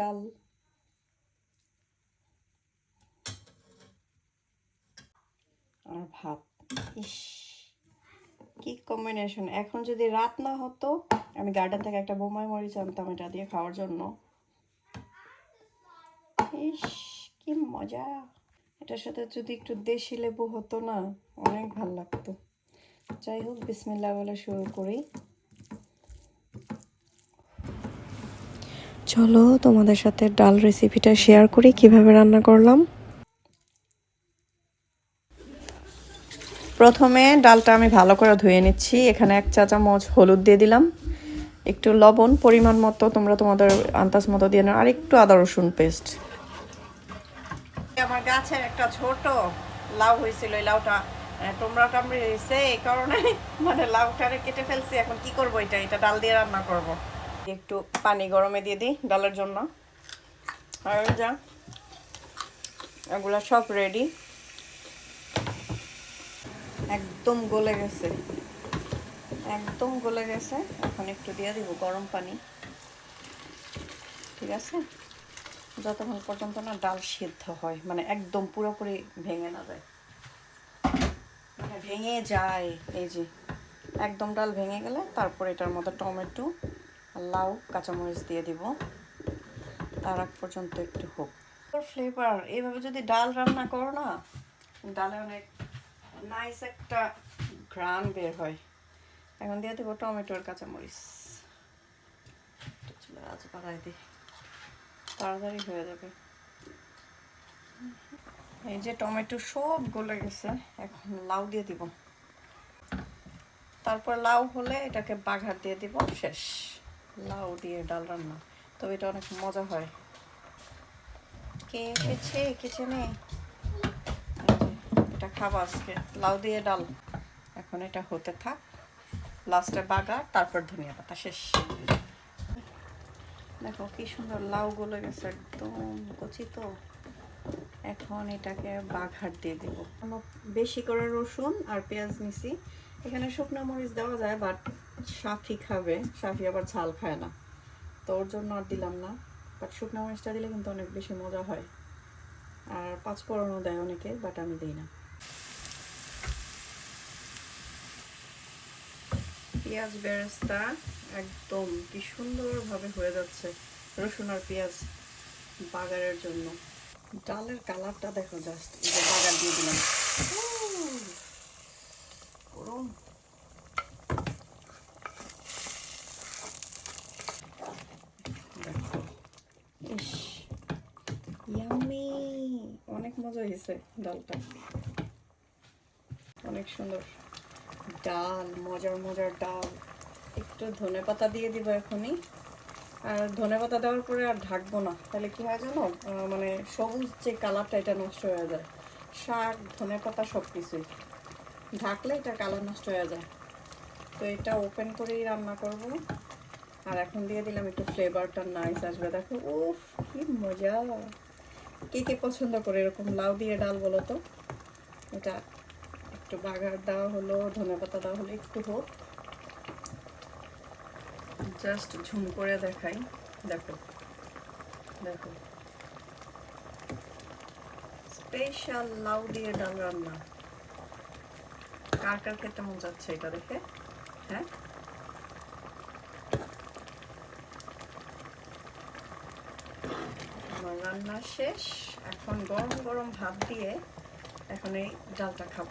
ডাল। আর ভাত। ইস, কি কম্বিনেশন এখন যদি রাত না হতো, আমি গার্ডেন থেকে একটা বোমাই মরিচ আনতাম এটা দিয়ে খাওয়ার জন্য। ইস, কি মজা। এটার সাথে যদি একটু দেশি লেবু হতো না, অনেক ভালো লাগতো। যাই হোক বিসমিল্লা বলে শুরু করি। চলো তোমাদের সাথে ডাল রেসিপিটা শেয়ার করি, কীভাবে রান্না করলাম। প্রথমে ডালটা আমি ভালো করে ধুয়ে নিচ্ছি। এখানে এক চা চামচ হলুদ দিয়ে দিলাম। একটু লবণ পরিমাণ মতো, তোমরা তোমাদের আন্দাজ মতো দিয়ে নাও। আর একটু আদা রসুন পেস্ট আমার গাছের একটা ছোট লাউ হয়েছিল, এই লাউটা তোমরা টামড়ে হয়েছে এই কারণে মানে লাউটারে কেটে ফেলছি। এখন কি করব এটা? এটা ডাল দিয়ে রান্না করব। একটু পানি গরমে দিয়ে দিই ডালের জন্য। আর যা, এগুলো সব রেডি একদম গলে গেছে। একদম গলে গেছে। এখন একটু দিয়ে দিব গরম পানি। ঠিক আছে? যতক্ষণ পর্যন্ত না ডাল সিদ্ধ হয় মানে একদম পুরোপুরি ভেঙে না যায়। ভেঙে যায়। এই যে, একদম ডাল ভেঙে গেলে তারপর এটার মধ্যে টমেটো লাউ, কাঁচামরিচ দিয়ে দিব। তার আগ পর্যন্ত একটু হোক। ফ্লেভার এইভাবে যদি ডাল রান্না করো না, ডালে অনেক নাইস একটা ঘ্রাণ বের হয়। এখন দিয়ে দেবো টমেটোর কাঁচামরিচ। আজ দিই। তাড়াতাড়ি হয়ে যাবে। এই যে টমেটো সব গলে গেছে, এখন লাউ দিয়ে দিব। তারপর লাউ হলে এটাকে বাঘার দিয়ে দিব শেষ। লাউ দিয়ে ডাল রান্না। তবে এটা অনেক মজা হয়। কে এসেছে কিচেনে এটা খাব আজকে। লাউ দিয়ে ডাল। এখন এটা হতে থাক। লাস্টে বাগার, তারপর ধনিয়া পাতা, শেষ। দেখো, কি সুন্দর লাউ গলে গেছে একদম। কচি তো। এখন এটাকে বাঘার দিয়ে দিব। বেশি করে রসুন আর পেঁয়াজ নিছি। এখানে শুকনো মরিচ দেওয়া যায় বাট সাফি খাবে। সাফি আবার ঝাল খায় না। তো ওর জন্য আর দিলাম না। বাট শুকনো মরিচটা দিলে কিন্তু অনেক বেশি মজা হয়। আর পাঁচ ফোড়নও দেয় অনেকে বাট আমি দিই না। পেঁয়াজ বেরেস্তা, একদম কি সুন্দরভাবে হয়ে যাচ্ছে রসুন আর পেঁয়াজ বাগারের জন্য। ডালের কালারটা দেখো জাস্ট বাগার দিয়ে দিলাম গরম দেখো ইস ইয়ামি অনেক মজা হয়েছে ডালটা। অনেক সুন্দর। ডাল, মজার মজার ডাল। একটু ধনে পাতা দিয়ে দিব এখনই। আর ধনে পাতা দেওয়ার পরে আর ঢাকবো না। তাহলে কি হয় জানো? মানে সবুজ যে কালারটা, এটা নষ্ট হয়ে যায়। শাক, ধনে পাতা সব কিছুই ঢাকলে এটা কালার নষ্ট হয়ে যায়। তো এটা ওপেন করেই রান্না করব। আর এখন দিয়ে দিলাম একটু ফ্লেভারটা নাইস আসবে। দেখো, উফ, কি মজা। কে কে পছন্দ করে? এরকম লাউ দিয়ে ডাল বলো তো। এটা একটু বাগার দেওয়া হলো, ধনে পাতা দেওয়া হলো, একটু হোক। জাস্ট ঝুম করে দেখাই। দেখো দেখো। স্পেশাল লাউ দিয়ে ডাল রান্না। কার কার খেতে মন যাচ্ছে এটা দেখে? হ্যাঁ? আমার রান্না শেষ। এখন গরম গরম ভাত দিয়ে এখন এই ডালটা খাব।